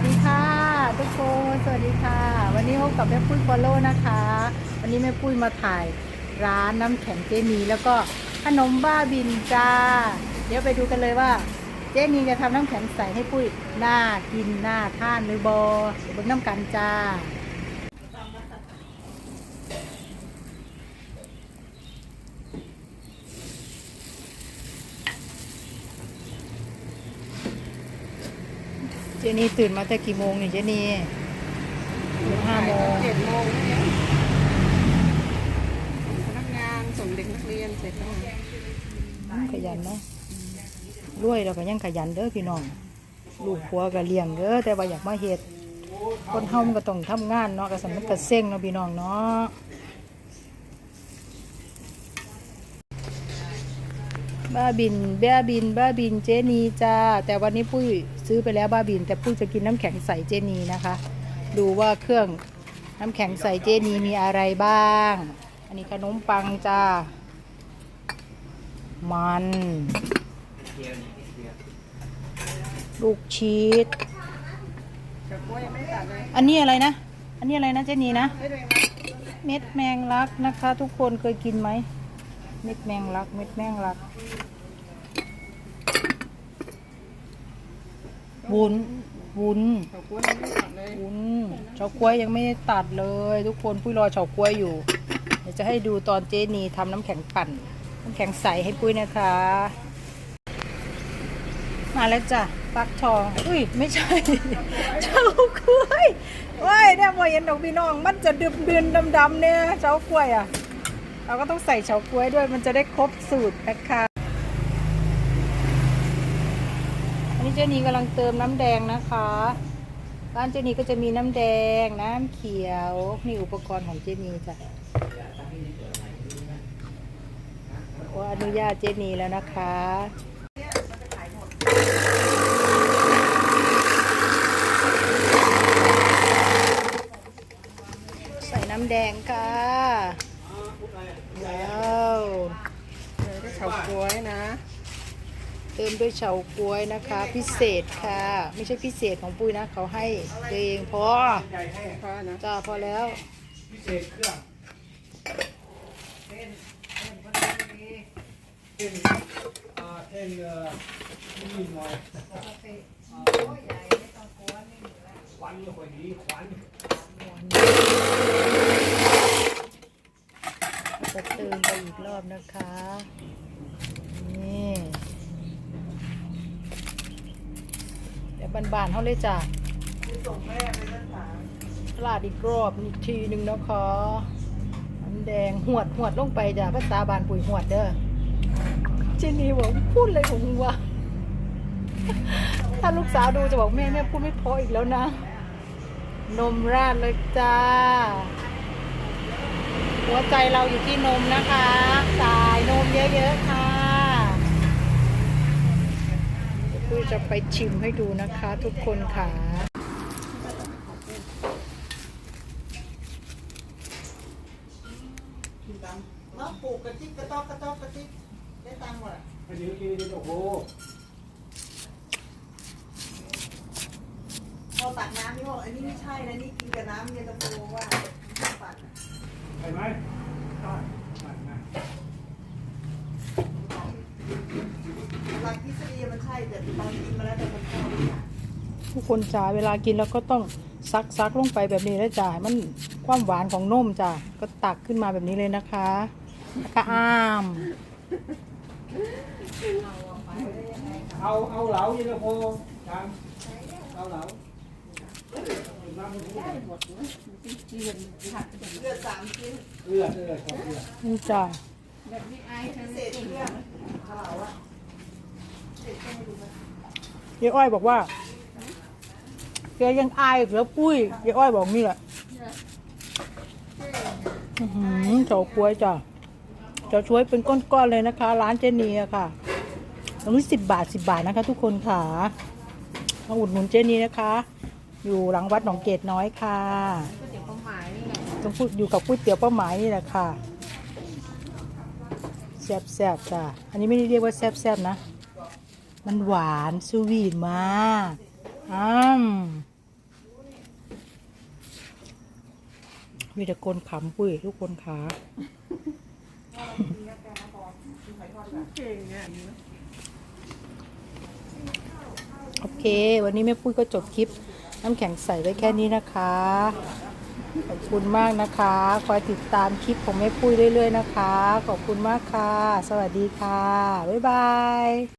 สดีค่ะ ทุกคนสวัสดีค่ะ วันนี้พบกับแม่ปุ้ยฟอลโล่นะคะ วันนี้แม่ปุ้ยมาถ่ายร้านน้ำแข็งเจนีแล้วก็ขนมบ้าบินจ้า เดี๋ยวไปดูกันเลยว่า เจนีจะทำน้ำแข็งใสให้ปุ้ยน่ากินน่าทานหรือบอเดี๋ยวเบิ่งน้ำกันจ้า เจนี่ตื่นมาแต่กี่โมงนี่เจนี่ตื่นห้าโมงเจ็ดโมงแล้วพนักงานส่งเด็กนักเรียนเสร็จแล้วขยันเนาะรวยเราก็ยังขยันเด้อพี่น้อง ลูกผัวก็เลี้ยงเด้อแต่ว่าอยากมาเฮ็ดคนเฮามันก็ต้องทำงานเนาะก็สำนักกระเซ็งเนาะพี่น้องเนาะบ้าบินบ้าบินบ้าบินเจนีจ้าแต่วันนี้ปุ้ย ซื้อไปแล้วบ้าบิน แต่ปุ้ยจะกินน้ำแข็งใสเจนีนะคะ ดูว่าเครื่องน้ำแข็งใสเจนีมีอะไรบ้าง อันนี้ขนมปังจ้า มัน ลูกชีสกับกล้วยยังไม่ตัดเลยอันนี้อะไรนะ อันนี้อะไรนะเจนีนะ เม็ดแมงลักนะคะ ทุกคนเคยกินไหม เม็ดแมงลัก เม็ดแมงลัก วุ้นวุ้นกับกล้วยยังไม่ตัดเลยวุ้นเฉาก๊วยยังไม่ได้ตัดเลย ทุกคนปุ้ยรอเฉาก๊วยอยู่ เดี๋ยวจะให้ดูตอนเจนีทำน้ำแข็งปั่น น้ำแข็งใสให้ปุ้ยนะคะ มาแล้วจ้ะฟักทอง อุ้ยไม่ใช่เฉาก๊วยว้ายเนี่ยพอเห็นดอกพี่น้อง มันจะเดือดเดือนดำๆเนี่ยเฉาก๊วยอะ เราก็ต้องใส่เฉาก๊วยด้วยมันจะได้ครบสูตรนะคะ อั นี้เจนีกำลังเติมน้ำแดงนะคะ ร้านเจนีก็จะมีน้ำแดงน้ำเขียวนี่อุปกรณ์ของเจนีจ้ะขออนุญาตเจนีแล้วนะคะใส่น้ำแดงค่ะว้าวเลยก็เฉาก๊วย ติมด้วยเฉาก๊วยนะคะ พิเศษค่ะ ไม่ใช่พิเศษของปุ้ยนะ เขาให้ตัวเองพอพอนะจ้าพอแล้ว พิเศษเครื่องเส้นเส้นอ่าเส้นเอ่อนี่หน่อยควันไม่ค่อยดีควันจะเติมไปอีกรอบนะคะ นี่ เดี๋ยวบานๆเขาเลยจ้ะตลาดอีกรอบอีกทีหนึ่งนะคะน้ำแดงหวดหวดลงไปจ้ะภาษาบานปุ๋ยหวดเด้อเจนี่บอกพูดเลยของมึงว่าถ้าลูกสาวดูจะบอกแม่แม่พูดไม่เพออีกแล้วนะ นมราดเลยจ้า หัวใจเราอยู่ที่นมนะคะ สายนมเยอะๆค่ะเดี๋ยวปุ้ย จะไปชิมให้ดูนะคะทุกคนค่ะ มาปลูกกระติ๊กกระต๊อกกระต๊อกกระติ๊กได้ตังค์หมดอะอันนี้กินโอ้โหพอตักน้ำนี่บอกอันนี้ไม่ใช่นะนี่กินกับน้ำเย็นตาโฟว่าไม่ปั่นอะ ไปไหมได้ไปไหม หลักทฤษฎีมันใช่ แต่ตอนกินมาแล้วแต่มันเข้าไม่ได้ทุกคนจ๋าเวลากินแล้วก็ต้องซักซักลงไปแบบนี้แล้วจ้าให้มันความหวานของนมจ้าก็ตักขึ้นมาแบบนี้เลยนะคะแล้วก็อ้ามเอาเอาเหลาเย็นตาโฟจางเอาเหลาน้ำมันถูกเลือดสามชิ้นเลือดเลือดของเลือดนี่จ้าพิเศษเครื่องเขาเอาอะ เยอ้อยบอกว่าแกยังอายอีกแล้วปุ้ยเยอ้อยบอกนี่แหละอื้อหือเฉาก๊วยจ้ะเฉาช่วยเป็นก้อนๆเลยนะคะ ร้านเจนีอะค่ะตรงนี้สิบบาทสิบาทนะคะ ทุกคนค่ะมาอุดหนุนเจนีนะคะ อยู่หลังวัดหนองเกตน้อยค่ะต้องพูดอยู่กับก๋วยเตี๋ยวป้าหมายนี่แหละค่ะแซ่บๆจ้ะอันนี้ไม่ได้เรียกว่าแซ่บแซบๆนะ มันหวานสวีทมากอืมมีแต่คนขำปุ้ยทุกคนขะโอเค วันนี้แม่ปุ้ยก็จบคลิป น้ำแข็งใส่ไว้แค่นี้นะคะ ขอบคุณมากนะคะ คอยติดตามคลิปของแม่ปุ้ยเรื่อยๆนะคะ ขอบคุณมากค่ะ สวัสดีค่ะ บ๊ายบาย